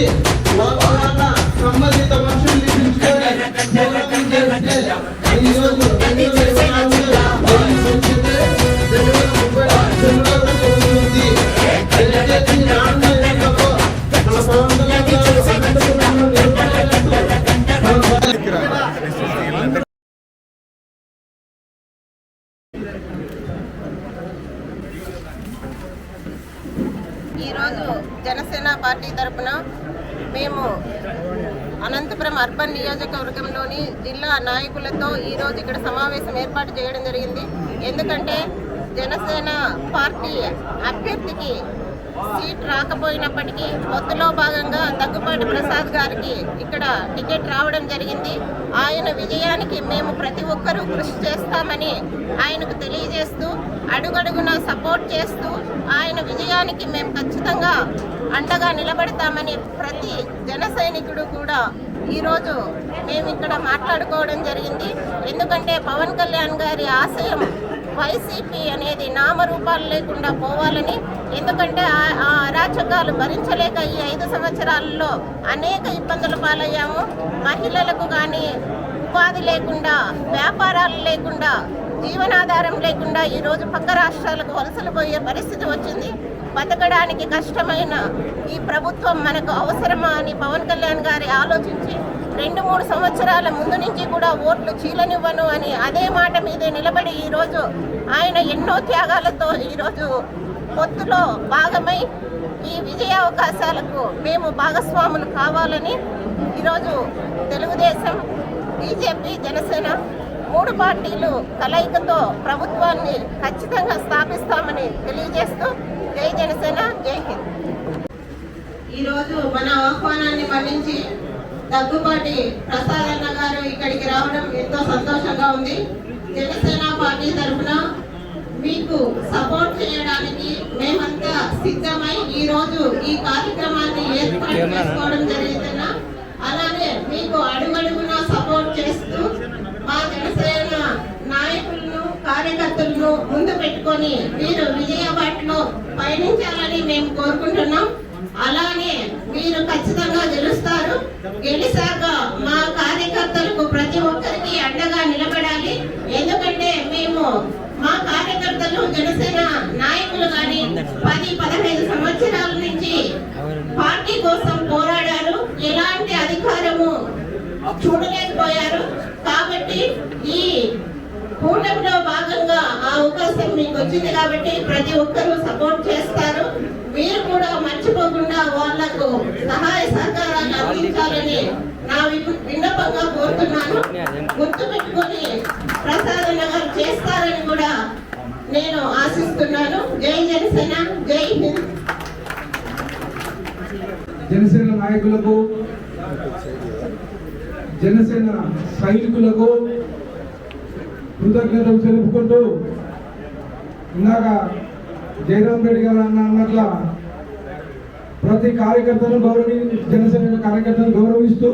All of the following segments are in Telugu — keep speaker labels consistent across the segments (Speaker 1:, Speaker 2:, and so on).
Speaker 1: చేసి వాతావరణ
Speaker 2: ఈరోజు జనసేన పార్టీ తరఫున మేము అనంతపురం అర్బన్ నియోజకవర్గంలోని జిల్లా నాయకులతో ఈరోజు ఇక్కడ సమావేశం ఏర్పాటు చేయడం జరిగింది. ఎందుకంటే జనసేన పార్టీ అభ్యర్థికి సీట్ రాకపోయినప్పటికీ పొత్తులో భాగంగా దగ్గుపాటి ప్రసాద్ గారికి ఇక్కడ టికెట్ రావడం జరిగింది. ఆయన విజయానికి మేము ప్రతి ఒక్కరూ కృషి చేస్తామని ఆయనకు తెలియజేస్తూ అడుగడుగున సపోర్ట్ చేస్తూ ఆయన విజయానికి మేము ఖచ్చితంగా అండగా నిలబడతామని ప్రతి జన సైనికుడు కూడా ఈరోజు మేము ఇక్కడ మాట్లాడుకోవడం జరిగింది. ఎందుకంటే పవన్ కళ్యాణ్ గారి ఆశయం వైసీపీ అనేది నామరూపాలు లేకుండా పోవాలని ఎందుకంటే ఆ- ఆ అరాచకాలు భరించలేక ఈ ఐదు సంవత్సరాలలో అనేక ఇబ్బందులు పాలయ్యాము. మహిళలకు కానీ ఉపాధి లేకుండా వ్యాపారాలు లేకుండా జీవనాధారం లేకుండా ఈరోజు పక్క రాష్ట్రాలకు వలసలు పోయే పరిస్థితి వచ్చింది. బతకడానికి కష్టమైన ఈ ప్రభుత్వం మనకు అవసరమా అని పవన్ కళ్యాణ్ గారి ఆలోచించి రెండు మూడు సంవత్సరాల ముందు నుంచి కూడా ఓట్లు చీలనివ్వను అని అదే మాట మీదే నిలబడి ఈరోజు ఆయన ఎన్నో త్యాగాలతో ఈరోజు పొత్తులో భాగమై ఈ విజయ అవకాశాలకు మేము భాగస్వాములు కావాలని ఈరోజు తెలుగుదేశం బీజేపీ జనసేన మూడు పార్టీలు కలయికతో ప్రభుత్వాన్ని ఖచ్చితంగా స్థాపిస్తామని తెలియజేస్తూ జై జనసేన జై హింద్. ఈరోజు మన ఆహ్వానాన్ని మన్నించి దగ్గుబాటి ప్రసాద్ అన్న గారు ఇక్కడికి రావడం ఎంతో సంతోషంగా ఉంది. జనసేన పార్టీ తరఫున మీకు సపోర్ట్ చేయడానికి మేమంతా సిద్ధమై ఈ రోజు ఈ కార్యక్రమాన్ని ఏర్పాటు చేసుకోవడం జరిగిందన్న అలానే మీకు అడుగడుగునా సపోర్ట్ చేస్తూ మా జనసేన నాయకులను కార్యకర్తలను ముందు పెట్టుకొని మీరు విజయవాడలో పయనించాలని మేము కోరుకుంటున్నాం. అలానే మీరు ఖచ్చితంగా గెలుస్తారు. గెలిచాక మా కార్యకర్తలకు ప్రతి ఒక్కరికి అండగా నిలబడాలి. ఎందుకంటే మేము మా కార్యకర్తలు జనసేన నాయకులు కానీ పది పదహైదు సంవత్సరాల నుంచి పార్టీ కోసం పోరాడారు. ఎలాంటి అధికారము చూడలేకపోయారు. కాబట్టి ఈ కూటమిలో భాగంగా ఆ అవకాశం మీకు వచ్చింది కాబట్టి ప్రతి ఒక్కరూ విన్నపంగా కోరుతున్నాను. గుర్తు పెట్టుకొని ప్రసాద్ నగర్ చేస్తారని కూడా నేను ఆశిస్తున్నాను. జై జనసేన జై హింద్.
Speaker 3: జనసేన నాయకులకు జనసేన సైనికులకు కృతజ్ఞతలు తెలుపుకుంటూ ఇందాక జయరాం రెడ్డి గారు అన్న అన్నట్ల ప్రతి కార్యకర్తను గౌరవి జనసేన కార్యకర్తను గౌరవిస్తూ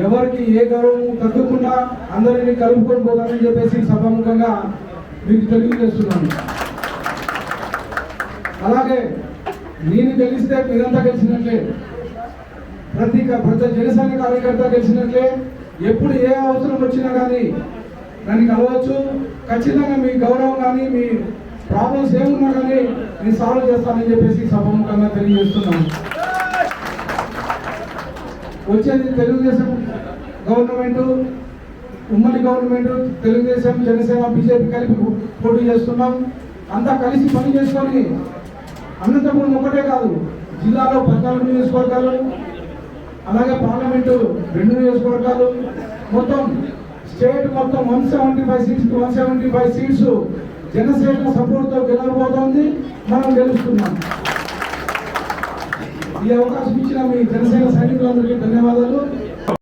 Speaker 3: ఎవరికి ఏ గౌరవం తగ్గకుండా అందరినీ కలుపుకొని పోతానని చెప్పేసి సభాముఖంగా మీకు తెలియజేస్తున్నాను. అలాగే నేను గెలిస్తే మీరంతా గెలిచినట్లే. ప్రతి ప్రతి జనసేన కార్యకర్త గెలిచినట్లే. ఎప్పుడు ఏ అవసరం వచ్చినా కానీ నన్ను కలవచ్చు. ఖచ్చితంగా మీ గౌరవం కానీ మీ ప్రాబ్లమ్స్ ఏమున్నా కానీ నేను సాల్వ్ చేస్తానని చెప్పేసి సభాముఖంగా తెలియజేస్తున్నాను. వచ్చేది తెలుగుదేశం గవర్నమెంట్ ఉమ్మడి గవర్నమెంట్ తెలుగుదేశం జనసేన బీజేపీ కలిపి పోటీ చేస్తున్నాం. అంతా కలిసి పని చేసుకొని అనంతపురం ఒకటే కాదు జిల్లాలో పద్నాలుగు నియోజకవర్గాలు అలాగే పార్లమెంటు రెండు నియోజకవర్గాలు. మొత్తం స్టేట్ మొత్తం one seventy five seats one seventy five seats Janasena సపోర్ట్తో గెలవబోతోంది. మనం గెలుస్తున్నాం. ఈ అవకాశం ఇచ్చిన మీ జనసేన సైనికులందరికీ ధన్యవాదాలు.